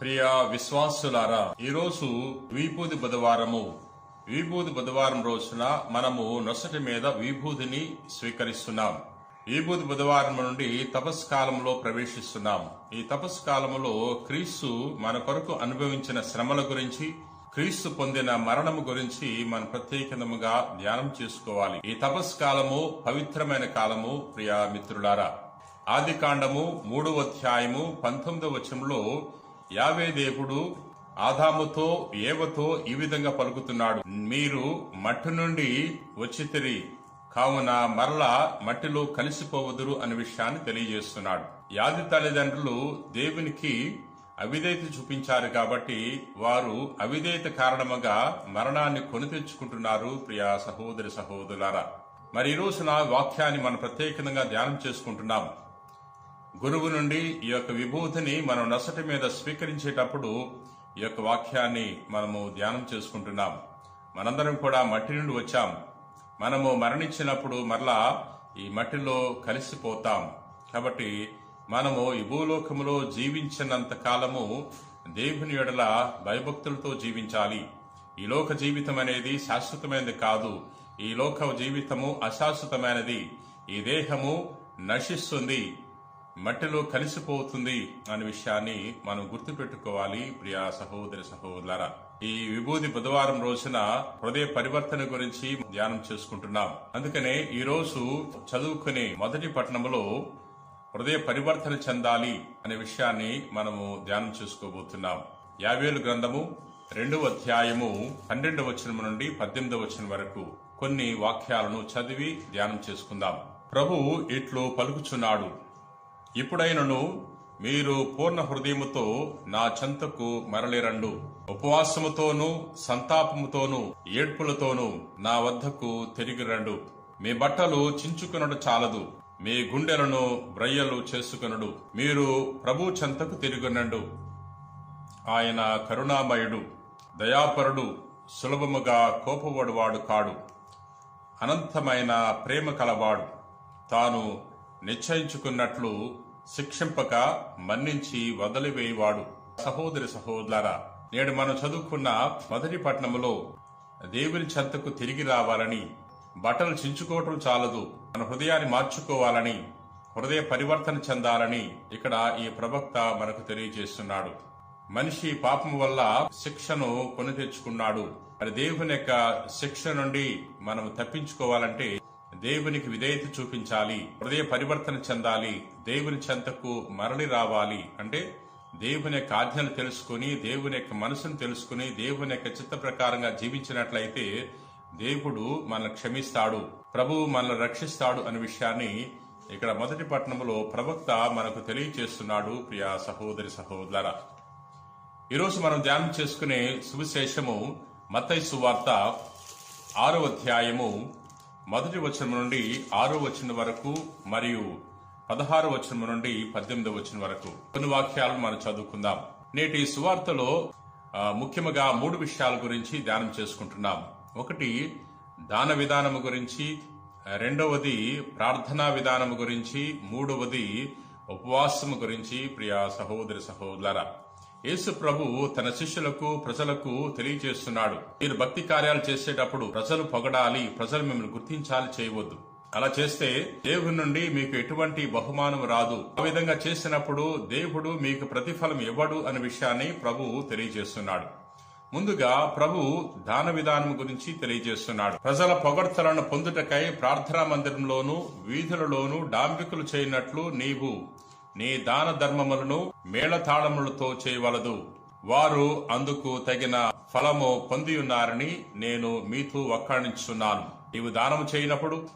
ప్రియ విశ్వాసులారా ఈరోజు విభూది బుధవారము. విభూది బుధవారం రోజున మనము నొసటి మీద విభూదిని స్వీకరిస్తున్నాం. విభూది బుధవారం నుండి తపస్కాలంలో ప్రవేశిస్తున్నాం. ఈ తపస్కాలంలో క్రీస్తు మన కొరకు అనుభవించిన శ్రమల గురించి క్రీస్తు పొందిన మరణము గురించి మనం ప్రత్యేకముగా ధ్యానం చేసుకోవాలి. ఈ తపస్కాలము పవిత్రమైన కాలము ప్రియా మిత్రులారా. ఆది కాండము మూడవ అధ్యాయము పంతొమ్మిదవ వచనంలో యావే దేవుడు ఆదాముతో ఏవతో ఈ విధంగా పలుకుతున్నాడు. మీరు మట్టి నుండి వచ్చితిరి కావున మరలా మట్టిలో కలిసిపోవదురు అనే విషయాన్ని తెలియజేస్తున్నాడు. యాది తల్లిదండ్రులు దేవునికి అవిధేయత చూపించారు కాబట్టి వారు అవిధేయత కారణముగా మరణాన్ని కొని తెచ్చుకుంటున్నారు ప్రియా సహోదరి సహోదరులారా. మరి ఈ రోజున వాక్యాన్ని మనం ప్రత్యేకంగా ధ్యానం చేసుకుంటున్నాం. గురువు నుండి ఈ యొక్క విభూతిని మనం నొసటి మీద స్వీకరించేటప్పుడు ఈ యొక్క వాక్యాన్ని మనము ధ్యానం చేసుకుంటున్నాం. మనందరం కూడా మట్టి నుండి వచ్చాం. మనము మరణించినప్పుడు మరలా ఈ మట్టిలో కలిసిపోతాం. కాబట్టి మనము ఈ భూలోకములో జీవించినంత కాలము దేవుని ఎడల భయభక్తులతో జీవించాలి. ఈ లోక జీవితం అనేది శాశ్వతమైనది కాదు. ఈ లోక జీవితము అశాశ్వతమైనది. ఈ దేహము నశిస్తుంది. మట్టిలో కలిసిపోతుంది అనే విషయాన్ని మనం గుర్తుపెట్టుకోవాలి ప్రియా సహోదరి సహోదరులారా. ఈ విభూది బుధవారం రోజున హృదయ పరివర్తన గురించి ధ్యానం చేసుకుంటున్నాం. అందుకనే ఈ రోజు చదువుకునే మొదటి పట్టణంలో హృదయ పరివర్తన చెందాలి అనే విషయాన్ని మనము ధ్యానం చేసుకోబోతున్నాం. యావేలు గ్రంథము రెండవ అధ్యాయము పన్నెండవ వచనం నుండి పద్దెనిమిదవ వచనం వరకు కొన్ని వాక్యాలను చదివి ధ్యానం చేసుకుందాం. ప్రభు ఇట్లు పలుకుచున్నాడు. ఇప్పుడైనను మీరు పూర్ణ హృదయముతో నా చెంతకు మరలిరండు. ఉపవాసముతోనూ సంతాపముతోనూ ఏడ్పులతోనూ నా వద్దకు తిరిగి రండు మీ బట్టలు చించుకునడు చాలదు. మీ గుండెలను బ్రయ్యలు చేసుకునడు. మీరు ప్రభు చెంతకు తిరిగినండు. ఆయన కరుణామయుడు దయాపరుడు సులభముగా కోపపడువాడు కాడు. అనంతమైన ప్రేమ కలవాడు. తాను నిశ్చయించుకున్నట్లు శిక్షింపక మన్నించి వదిలివేయవాడు. సహోదరి సహోదరా నేడు మనం చదువుకున్న మొదటి పట్టణములో దేవుని చెంతకు తిరిగి రావాలని బట్టలు చించుకోవటం చాలదు మన హృదయాన్ని మార్చుకోవాలని హృదయ పరివర్తన చెందాలని ఇక్కడ ఈ ప్రవక్త మనకు తెలియజేస్తున్నాడు. మనిషి పాపం వల్ల శిక్షను కొని తెచ్చుకున్నాడు. మరి దేవుని యొక్క శిక్ష నుండి మనం తప్పించుకోవాలంటే దేవునికి విధేయత చూపించాలి హృదయ పరివర్తన చెందాలి దేవుని చెంతకు మరలి రావాలి అంటే దేవుని యొక్క ఆజ్ఞలు తెలుసుకుని దేవుని యొక్క మనసును తెలుసుకుని దేవుని యొక్క చిత్త ప్రకారంగా జీవించినట్లయితే దేవుడు మనల్ని క్షమిస్తాడు ప్రభువు మనల్ని రక్షిస్తాడు అనే విషయాన్ని ఇక్కడ మొదటి పట్టణంలో ప్రవక్త మనకు తెలియజేస్తున్నాడు ప్రియ సహోదరి సహోదర ఈరోజు మనం ధ్యానం చేసుకునే సువిశేషము మత్తై సువార్త ఆరో అధ్యాయము మొదటి వచనం నుండి ఆరో వచనం వరకు మరియు పదహారు వచనం నుండి పద్దెనిమిది వచనం వరకు. కొన్ని వాక్యాలను మనం చదువుకుందాం. నేటి సువార్తలో ముఖ్యంగా మూడు విషయాల గురించి ధ్యానం చేసుకుంటున్నాం. ఒకటి దాన విధానము గురించి రెండవది ప్రార్థనా విధానము గురించి మూడవది ఉపవాసము గురించి ప్రియా సహోదరి సహోదర యేసు ప్రభు తన శిష్యులకు ప్రజలకు తెలియజేస్తున్నాడు. మీరు భక్తి కార్యాలు చేసేటప్పుడు ప్రజలు పొగడాలి ప్రజలు మిమ్మల్ని గుర్తించాలి చేయవద్దు. అలా చేస్తే దేవుని నుండి మీకు ఎటువంటి బహుమానం రాదు. ఆ విధంగా చేసినప్పుడు దేవుడు మీకు ప్రతిఫలం ఇవ్వడు అనే విషయాన్ని ప్రభు తెలియజేస్తున్నాడు. ముందుగా ప్రభు దాన విధానం గురించి తెలియజేస్తున్నాడు. ప్రజల పొగడ్తలను పొందుటకై ప్రార్థనా మందిరంలోను వీధులలోను డాంబికులు చేయనట్లు నీవు నీ దాన ధర్మములను మేళతాళములతో చేయవలదు. వారు అందుకు తగిన ఫలము పొందియున్నారని నేను మీతో వక్కాణించున్నాను నీవు దానము చేయనప్పుడు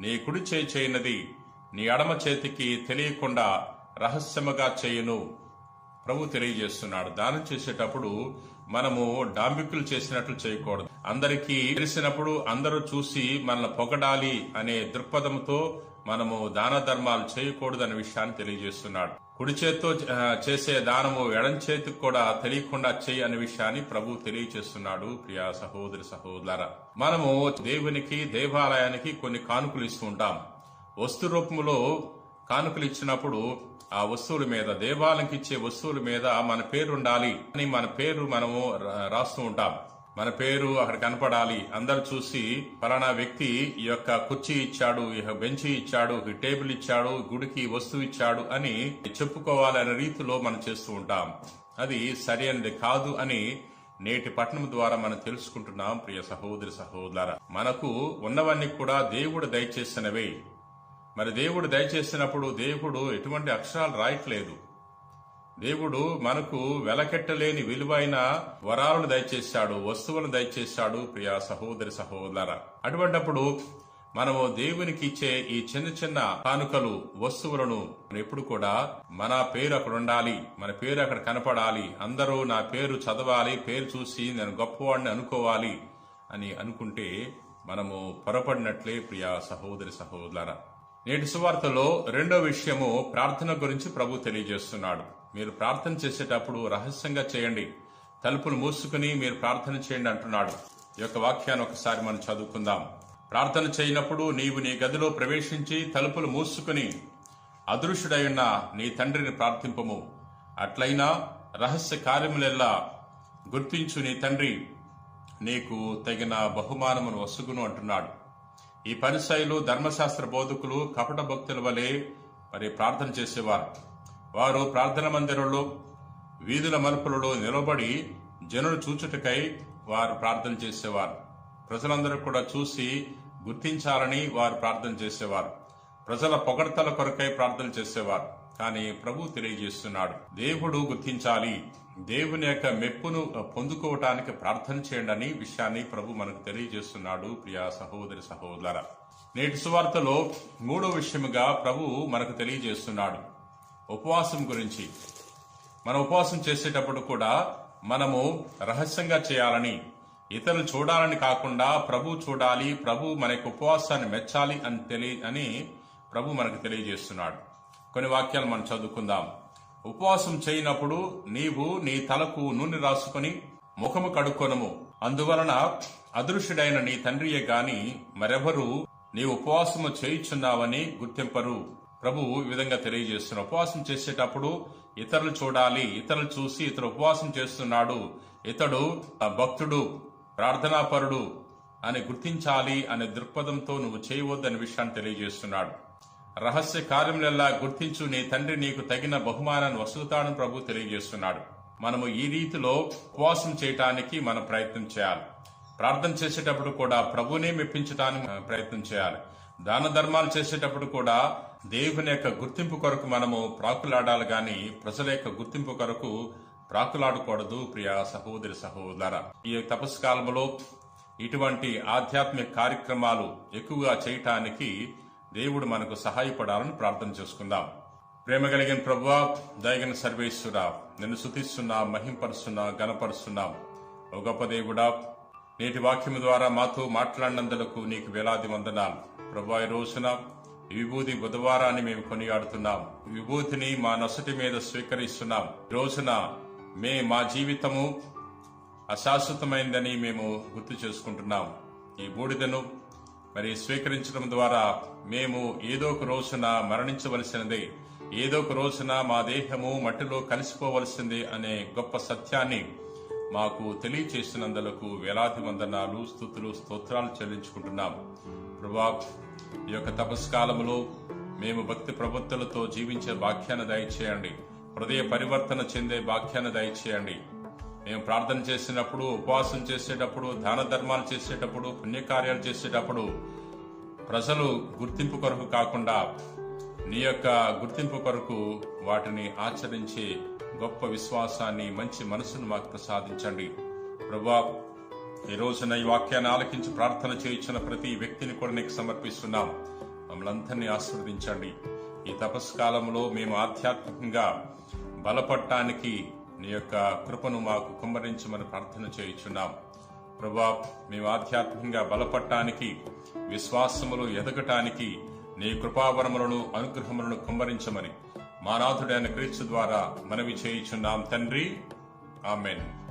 నీ కుడి చేయి చేయనది నీ అడమ చేతికి తెలియకుండా రహస్యముగా చేయను. ప్రభు తెలియజేస్తున్నాడు. దానం చేసేటప్పుడు మనము డాంబికులు చేసినట్లు చేయకూడదు. అందరికీ తెలిసినప్పుడు అందరూ చూసి మనల్ని పొగడాలి అనే దృక్పథంతో మనము దాన ధర్మాలు చేయకూడదు విషయాన్ని తెలియజేస్తున్నాడు. కుడి చేత్తో చేసే దానము ఎడం చేతికి కూడా తెలియకుండా చేయి అనే విషయాన్ని ప్రభు తెలియజేస్తున్నాడు ప్రియా సహోదరి సహోదర మనము దేవునికి దేవాలయానికి కొన్ని కానుకలు ఇస్తూ ఉంటాం. వస్తు రూపంలో కానుకలు ఇచ్చినప్పుడు ఆ వస్తువుల మీద దేవాలయంకి ఇచ్చే వస్తువుల మీద మన పేరు ఉండాలి అని మన పేరు మనము రాస్తూ ఉంటాం. మన పేరు అక్కడ కనపడాలి. అందరు చూసి ఫలానా వ్యక్తి ఈ యొక్క కుర్చీ ఇచ్చాడు ఈ యొక్క బెంచి ఇచ్చాడు ఈ టేబుల్ ఇచ్చాడు గుడికి వస్తువు ఇచ్చాడు అని చెప్పుకోవాలనే రీతిలో మనం చేస్తూ ఉంటాం. అది సరైనది కాదు అని నేటి పట్టణం ద్వారా మనం తెలుసుకుంటున్నాం ప్రియ సహోదరి సహోదర మనకు ఉన్నవన్నీ కూడా దేవుడు దయచేసినవే. మరి దేవుడు దయచేసినప్పుడు దేవుడు ఎటువంటి అక్షరాలు రాయట్లేదు. దేవుడు మనకు వెలకెట్టలేని విలువైన వరాలను దయచేశాడు వస్తువులను దయచేశాడు ప్రియ సహోదరి సహోదర. అటువంటప్పుడు మనము దేవునికి ఇచ్చే ఈ చిన్న చిన్న కానుకలు వస్తువులను ఎప్పుడు కూడా మన పేరు అక్కడ ఉండాలి మన పేరు అక్కడ కనపడాలి అందరూ నా పేరు చదవాలి పేరు చూసి నేను గొప్పవాడిని అనుకోవాలి అని అనుకుంటే మనము పొరపడినట్లే ప్రియ సహోదరి సహోదర. నేటి సువార్తలో రెండో విషయము ప్రార్థన గురించి ప్రభు తెలియజేస్తున్నాడు. మీరు ప్రార్థన చేసేటప్పుడు రహస్యంగా చేయండి. తలుపులు మూసుకుని మీరు ప్రార్థన చేయండి అంటున్నాడు. ఈ యొక్క వాక్యాన్ని ఒకసారి మనం చదువుకుందాం. ప్రార్థన చేయనప్పుడు నీవు నీ గదిలో ప్రవేశించి తలుపులు మూసుకుని అదృశ్యుడైన ఉన్న నీ తండ్రిని ప్రార్థింపము. అట్లయినా రహస్య కార్యములెల్లా గుర్తించు నీ తండ్రి నీకు తగిన బహుమానమును వసుగును అంటున్నాడు. ఈ పరిసైలు ధర్మశాస్త్ర బోధకులు కపట భక్తుల వలె మరి ప్రార్థన చేసేవారు. వారు ప్రార్థన మందిరంలో వీధుల మలుపులలో నిలబడి జనులు చూచుటకై వారు ప్రార్థన చేసేవారు. ప్రజలందరూ కూడా చూసి గుర్తించాలని వారు ప్రార్థన చేసేవారు. ప్రజల పొగడ్తల కొరకై ప్రార్థన చేసేవారు. కానీ ప్రభు తెలియజేస్తున్నాడు దేవుడు గుర్తించాలి. దేవుని యొక్క మెప్పును పొందుకోవటానికి ప్రార్థన చేయండి అని విషయాన్ని ప్రభు మనకు తెలియజేస్తున్నాడు ప్రియా సహోదరి సహోదర నేటి సువార్తలో మూడో విషయముగా ప్రభు మనకు తెలియజేస్తున్నాడు. ఉపవాసం గురించి. మన ఉపవాసం చేసేటప్పుడు కూడా మనము రహస్యంగా చేయాలని ఇతరులు చూడాలని కాకుండా ప్రభు చూడాలి ప్రభు మన యొక్క ఉపవాసాన్ని మెచ్చాలి అని తెలియ అని ప్రభు మనకు తెలియజేస్తున్నాడు. కొన్ని వాక్యాలు మనం చదువుకుందాం. ఉపవాసం చేయనప్పుడు నీవు నీ తలకు నూనె రాసుకొని ముఖము కడుక్కొనము అందువలన అదృశ్యుడైన నీ తండ్రియే గాని మరెవరు నీ ఉపవాసము చేయుచున్నావని గుర్తింపరు. ప్రభువు ఈ విధంగా తెలియజేస్తున్న ఉపవాసం చేసేటప్పుడు ఇతరులు చూడాలి ఇతరులు చూసి ఇతడు ఉపవాసం చేస్తున్నాడు. ఇతడు ఆ భక్తుడు ప్రార్థనాపరుడు అని గుర్తించాలి అనే దృక్పథంతో నువ్వు చేయవద్దనే విషయాన్ని తెలియజేస్తున్నాడు. రహస్య కార్యములెల్లా గుర్తించు నీ తండ్రి నీకు తగిన బహుమానాన్ని వసులుతాడని ప్రభు తెలియజేస్తున్నాడు. మనము ఈ రీతిలో ఉపవాసం చేయటానికి మనం ప్రయత్నం చేయాలి. ప్రార్థన చేసేటప్పుడు కూడా ప్రభునే మెప్పించడానికి ప్రయత్నం చేయాలి. దాన ధర్మాలు చేసేటప్పుడు కూడా దేవుని యొక్క గుర్తింపు కొరకు మనము ప్రాకులాడాలి కానీ ప్రజల యొక్క గుర్తింపు కొరకు ప్రాకులాడకూడదు ప్రియ సహోదరి సహోదర. ఈ తపస్సు కాలంలో ఇటువంటి ఆధ్యాత్మిక కార్యక్రమాలు ఎక్కువగా చేయటానికి దేవుడు మనకు సహాయపడాలని ప్రార్థన చేసుకుందాం. ప్రేమ కలిగిన ప్రభువా దయగిన సర్వేశ్వరా నిన్ను శుతిస్తున్నా మహింపరుస్తున్నా గణపరుస్తున్నాం ఓ గొప్ప దేవుడా నేటి వాక్యం ద్వారా మాతో మాట్లాడినందులకు నీకు వేలాది వందనాలు. ప్రభా ఈ రోజున విభూతి బుధవారాన్ని మేము కొనియాడుతున్నాం. విభూతిని మా నొసటి మీద స్వీకరిస్తున్నాం. రోజున మే మా జీవితము అశాశ్వతమైందని మేము గుర్తు చేసుకుంటున్నాం. ఈ బూడిదను మరి స్వీకరించడం ద్వారా మేము ఏదో ఒక రోజున మరణించవలసినది ఏదో ఒక రోజున మా దేహము మట్టిలో కలిసిపోవలసింది అనే గొప్ప సత్యాన్ని మాకు తెలియచేసినందులకు వేలాది వందనాలు స్థుతులు స్తోత్రాలు చెల్లించుకుంటున్నాం. ప్రభా ఈ యొక్క తపస్కాలములో మేము భక్తి ప్రవృత్తులతో జీవించే వాక్యాన్ని దయచేయండి. హృదయ పరివర్తన చెందే వాక్యాన్ని దయచేయండి. మేము ప్రార్థన చేసినప్పుడు ఉపవాసం చేసేటప్పుడు దాన ధర్మాలు చేసేటప్పుడు పుణ్యకార్యాలు చేసేటప్పుడు ప్రజలు గుర్తింపు కొరకు కాకుండా నీ యొక్క గుర్తింపు కొరకు వాటిని ఆచరించే గొప్ప విశ్వాసాన్ని మంచి మనసును మాకు ప్రసాదించండి. ప్రభా ఈ రోజున ఈ వాక్యాన్ని ఆలకించి ప్రార్థన చేయించిన ప్రతి వ్యక్తిని కూడా నీకు సమర్పిస్తున్నాం. మమ్మల్ని అందరినీ ఆశీర్వదించండి. ఈ తపస్కాలంలో మేము ఆధ్యాత్మికంగా బలపడటానికి నీ యొక్క కృపను మాకు కుమ్మరించమని ప్రార్థన చేయించున్నాం. ప్రభా మేము ఆధ్యాత్మికంగా బలపడటానికి విశ్వాసములు ఎదగటానికి నీ కృపావరములను అనుగ్రహములను కుమ్మరించమని మానాథుడైన క్రీస్తు ద్వారా మనవి చేయించున్నాం. తండ్రి ఆమెన్.